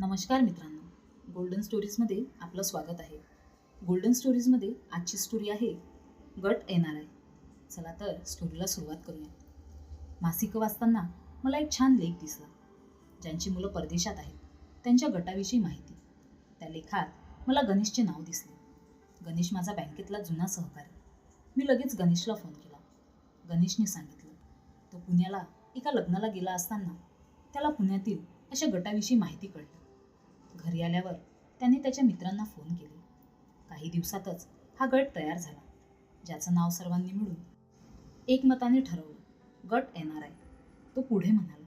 नमस्कार मित्रांनो. गोल्डन स्टोरीजमध्ये आपलं स्वागत आहे. गोल्डन स्टोरीजमध्ये आजची स्टोरी आहे गट येणार. आहे चला तर स्टोरीला सुरुवात करूया. मासिक वाचताना मला एक छान लेख दिसला. ज्यांची मुलं परदेशात आहेत त्यांच्या गटाविषयी माहिती. त्या लेखात मला गणेशचे नाव दिसले. गणेश माझा बँकेतला जुना सहकारी. मी लगेच गणेशला फोन केला. गणेशने सांगितलं तो पुण्याला एका लग्नाला गेला असताना त्याला पुण्यातील अशा गटाविषयी माहिती कळली. घरी आल्यावर त्याने त्याच्या मित्रांना फोन केले. काही दिवसातच हा गट तयार झाला ज्याचं नाव सर्वांनी मिळून एकमताने ठरवलं गट येणार आहे. तो पुढे म्हणाला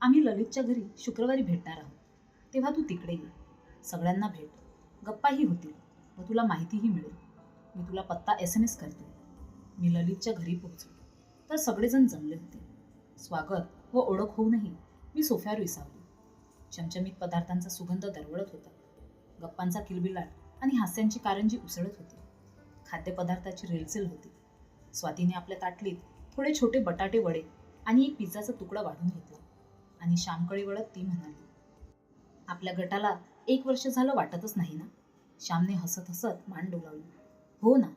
आम्ही ललितच्या घरी शुक्रवारी भेटणार आहोत. तेव्हा तू तिकडे ये. सगळ्यांना भेट. गप्पाही होतील व तुला माहितीही मिळेल. मी तुला पत्ता एस एम एस करते. मी ललितच्या घरी पोहोचलो. तर सगळेजण जमले होते. स्वागत व ओळख होऊनही मी सोफ्यावर विसावलो. चमचमीत पदार्थांचा सुगंध दरवळत होता. गप्पांचा किलबिलाट आणि हास्यांची कारंजी उसळत होती. खाद्यपदार्थाची रेलचेल होती. स्वातीने आपल्या ताटलीत थोडे छोटे बटाटे वडे आणि एक पिझ्झाचा तुकडा वाढून घेतला आणि श्यामकडे वळत ती म्हणाली आपल्या गटाला एक वर्ष झालं वाटतच नाही ना? श्यामने हसत हसत मान डोलावली. हो ना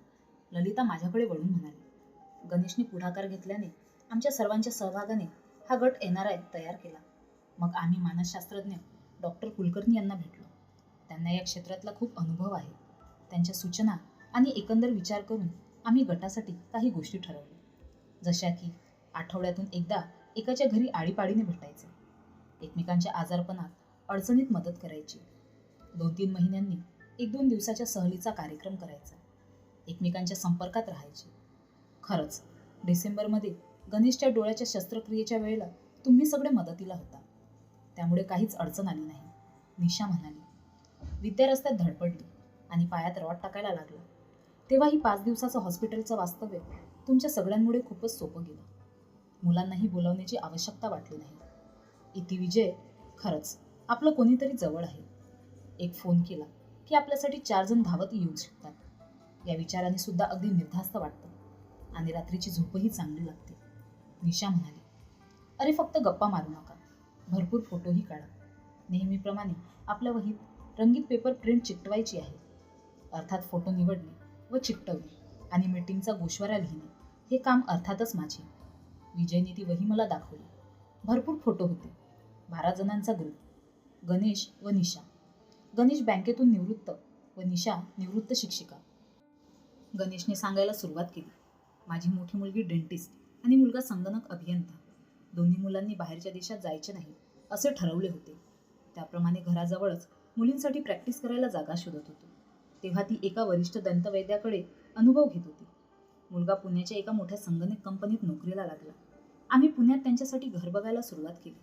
ललिता माझ्याकडे वळून म्हणाली. गणेशने पुढाकार घेतल्याने आमच्या सर्वांच्या सहभागाने हा गट एन आर आय तयार केला. मग आम्ही मानसशास्त्रज्ञ डॉक्टर कुलकर्णी यांना भेटलो. त्यांना या क्षेत्रातला खूप अनुभव आहे. त्यांच्या सूचना आणि एकंदर विचार करून आम्ही गटासाठी काही गोष्टी ठरवल्या. जशा की आठवड्यातून एकदा एकाच्या घरी आळीपाळीने भेटायचे. एकमेकांच्या आजारपणात अडचणीत मदत करायची. दोन तीन महिन्यांनी एक दोन दिवसाच्या सहलीचा कार्यक्रम करायचा. एकमेकांच्या संपर्कात राहायचे. खरंच डिसेंबरमध्ये गणेशच्या डोळ्याच्या शस्त्रक्रियेच्या वेळेला तुम्ही सगळे मदतीला होता. त्यामुळे काहीच अडचण आली नाही. निशा म्हणाली विद्या रस्त्यात धडपडली आणि पायात रॉड टाकायला लागला. तेव्हा ही पाच दिवसाचं हॉस्पिटलचं वास्तव्य तुमच्या सगळ्यांमुळे खूपच सोपं गेलं. मुलांनाही बोलावण्याची आवश्यकता वाटली नाही. इति विजय खरंच आपलं कोणीतरी जवळ आहे. एक फोन केला की आपल्यासाठी चार जण धावत येऊ शकतात. या विचाराने सुद्धा अगदी निर्धास्त वाटतं आणि रात्रीची झोपही चांगली लागते. निशा म्हणाली अरे फक्त गप्पा मारू नका. भरपूर फोटोही काढा. नेहमीप्रमाणे आपल्या वहीत रंगीत पेपर प्रिंट चिकटवायची आहे. अर्थात फोटो निवडणे व चिकटवणे आणि मीटिंगचा गोशवारा लिहिणे हे काम अर्थातच माझे. विजयने ती वही मला दाखवली. भरपूर फोटो होते. बारा जणांचा ग्रुप गणेश व निशा. गणेश बँकेतून निवृत्त व निशा निवृत्त शिक्षिका. गणेशने सांगायला सुरुवात केली. माझी मोठी मुलगी डेंटिस्ट आणि मुलगा संगणक अभियंता. दोन्ही मुलांनी बाहेरच्या देशात जायचे नाही असे ठरवले होते. त्याप्रमाणे घराजवळच मुलींसाठी प्रॅक्टिस करायला जागा शोधत होतो. तेव्हा ती एका वरिष्ठ दंतवैद्याकडे अनुभव घेत होती. मुलगा पुण्याच्या एका मोठ्या संगणक कंपनीत नोकरीला लागला. आम्ही पुण्यात त्यांच्यासाठी घर बघायला सुरुवात केली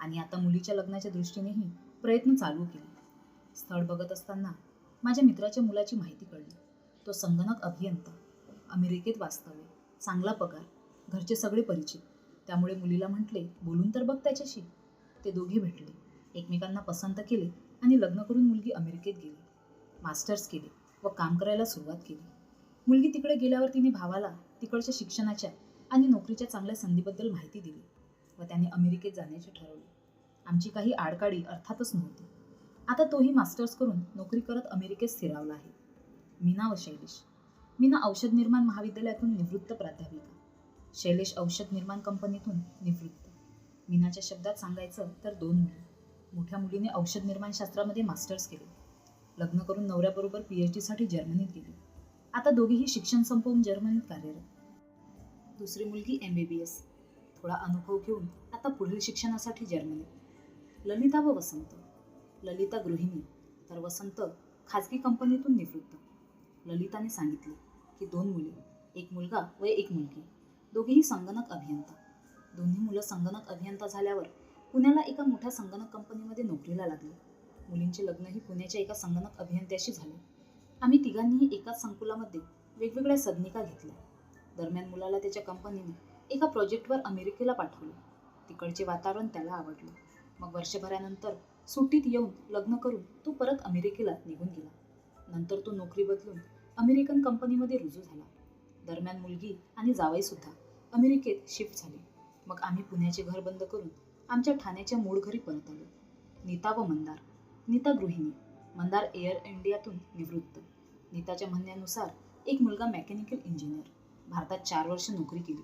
आणि आता मुलीच्या लग्नाच्या दृष्टीनेही प्रयत्न चालू केले. स्थळ बघत असताना माझ्या मित्राच्या मुलाची माहिती कळली. तो संगणक अभियंता अमेरिकेत वास्तव्य चांगला पगार घरचे सगळे परिचित. त्यामुळे मुलीला म्हटले बोलून तर बघ त्याच्याशी. ते दोघे भेटले. एकमेकांना पसंत केले आणि लग्न करून मुलगी अमेरिकेत गेली. मास्टर्स केले व काम करायला सुरुवात केली. मुलगी तिकडे गेल्यावर तिने भावाला तिकडच्या शिक्षणाच्या आणि नोकरीच्या चांगल्या संधीबद्दल माहिती दिली व त्याने अमेरिकेत जाण्याचे ठरवले. आमची काही आडकाडी अर्थातच नव्हती. आता तोही मास्टर्स करून नोकरी करत अमेरिकेत स्थिरावला आहे. मीना व शैलेश. मीना औषध निर्माण महाविद्यालयातून निवृत्त प्राध्यापिका. शैलेश औषध निर्माण कंपनीतून निवृत्त. मीनाच्या शब्दात सांगायचं तर दोन मुली. मोठ्या मुलीने औषध निर्माण शास्त्रामध्ये मास्टर्स केले. लग्न करून नवऱ्याबरोबर पी एच डीसाठी जर्मनीत गेली. आता दोघेही शिक्षण संपवून जर्मनीत कार्यरत. दुसरी मुलगी एम बी बी एस थोडा अनुभव घेऊन आता पुढील शिक्षणासाठी जर्मनीत. ललिता व वसंत. ललिता गृहिणी तर वसंत खाजगी कंपनीतून निवृत्त. ललिताने सांगितले की दोन मुले एक मुलगा व एक मुलगी. दोघेही संगणक अभियंता. दोन्ही मुलं संगणक अभियंता झाल्यावर पुण्याला एका मोठ्या संगणक कंपनीमध्ये नोकरीला लागली. मुलींचे लग्नही पुण्याच्या एका संगणक अभियंत्याशी झाले. आम्ही तिघांनीही एकाच संकुलामध्ये वेगवेगळ्या सदनिका घेतल्या. दरम्यान मुलाला त्याच्या कंपनीने एका प्रोजेक्टवर अमेरिकेला पाठवले. तिकडचे वातावरण त्याला आवडले. मग वर्षभरानंतर सुट्टीत येऊन लग्न करून तो परत अमेरिकेला निघून गेला. नंतर तो नोकरी बदलून अमेरिकन कंपनीमध्ये रुजू झाला. दरम्यान मुलगी आणि जावईसुद्धा अमेरिकेत शिफ्ट झाले. मग आम्ही पुण्याचे घर बंद करून आमच्या ठाण्याच्या मूळ घरी परत आलो. नीता व मंदार. नीता गृहिणी. मंदार एअर इंडियातून निवृत्त. नीताच्या म्हणण्यानुसार एक मुलगा मेकॅनिकल इंजिनियर. भारतात चार वर्ष नोकरी केली.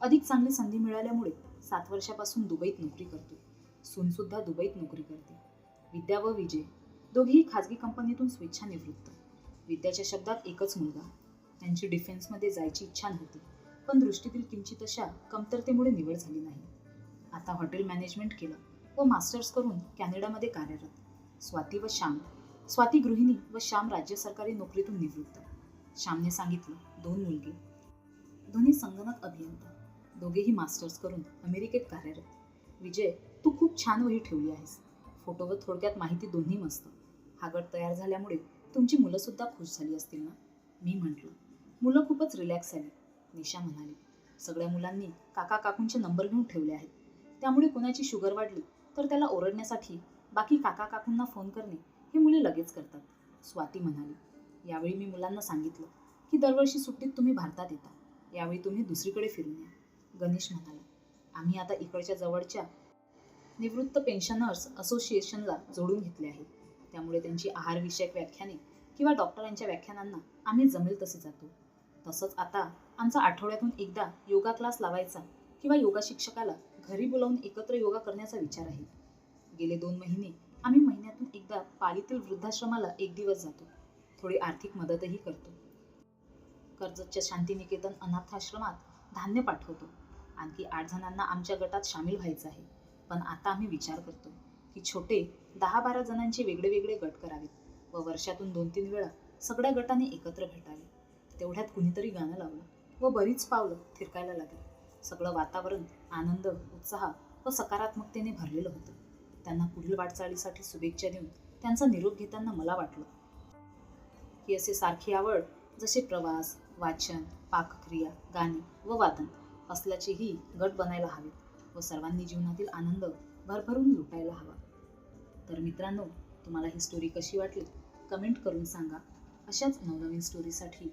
अधिक चांगली संधी मिळाल्यामुळे सात वर्षापासून दुबईत नोकरी करतो. सूनसुद्धा दुबईत नोकरी करते. विद्या व विजय दोघेही खाजगी कंपनीतून स्वेच्छा निवृत्त विद्याच्या शब्दात एकच मुलगा. त्यांची डिफेन्समध्ये जायची इच्छा नव्हती. पण दृष्टीतील किंचित अशा कमतरतेमुळे निवड झाली नाही. आता हॉटेल मॅनेजमेंट केलं व मास्टर्स करून कॅनडामध्ये कार्यरत. स्वाती व श्याम स्वाती गृहिणी व श्याम राज्य सरकारी नोकरीतून निवृत्त. श्यामने सांगितलं दोन मुलगी. दोन्ही संगणक अभियंता. दोघेही मास्टर्स करून अमेरिकेत कार्यरत. विजय तू खूप छान वही ठेवली आहेस. फोटोवर थोडक्यात माहिती दोन्ही मस्त. हा गट तयार झाल्यामुळे तुमची मुलंसुद्धा खुश झाली असतील ना? मी म्हटलं मुलं खूपच रिलॅक्स झाली. निशा म्हणाली सगळ्या मुलांनी काका काकूंचे नंबर घेऊन ठेवले आहेत. त्यामुळे कोणाची शुगर वाढली तर त्याला ओरडण्यासाठी बाकी काका काकूंना फोन करणे हे मुले लगेच करतात. स्वाती म्हणाली यावेळी मी मुलांना सांगितलं की दरवर्षी सुट्टीत तुम्ही भारतात येता. यावेळी तुम्ही दुसरीकडे फिरून या. गणेश म्हणाला आम्ही आता इकडच्या जवळच्या निवृत्त पेन्शनर्स असोसिएशनला जोडून घेतले आहे. त्यामुळे त्यांची आहारविषयक व्याख्याने किंवा डॉक्टरांच्या व्याख्यानांना आम्ही जमेल तसे जातो. तसंच आता आमचा आठवड्यातून एकदा योगा क्लास लावायचा किंवा योगा शिक्षकाला घरी बोलावून एकत्र योगा करण्याचा विचार आहे. गेले दोन महिने आम्ही महिन्यातून एकदा पालीतील वृद्धाश्रमाला एक दिवस जातो. थोडी आर्थिक मदतही करतो. कर्जतच्या शांतिनिकेतन अनाथाश्रमात धान्य पाठवतो. आणखी आठ जणांना आमच्या गटात सामील व्हायचं आहे. पण आता आम्ही विचार करतो की छोटे दहा बारा जणांचे वेगळे वेगळे गट करावेत व वर्षातून दोन तीन वेळा सगळ्या गटाने एकत्र भेटावे. तेवढ्यात कुणीतरी गाणं लावलं. व बरीच पावलं थिरकायला लागली. सगळं वातावरण आनंद उत्साह व सकारात्मकतेने भरलेलं होतं. त्यांना पुढील वाटचालीसाठी शुभेच्छा देऊन त्यांचा निरोप घेताना मला वाटलं. की असे सारखी आवड जसे प्रवास वाचन पाकक्रिया गाणी व वादन असल्याचेही गट बनायला हवेत व सर्वांनी जीवनातील आनंद भरभरून लुटायला हवा. तर मित्रांनो तुम्हाला ही स्टोरी कशी वाटली? कमेंट करून सांगा. अशाच नवनवीन स्टोरीसाठी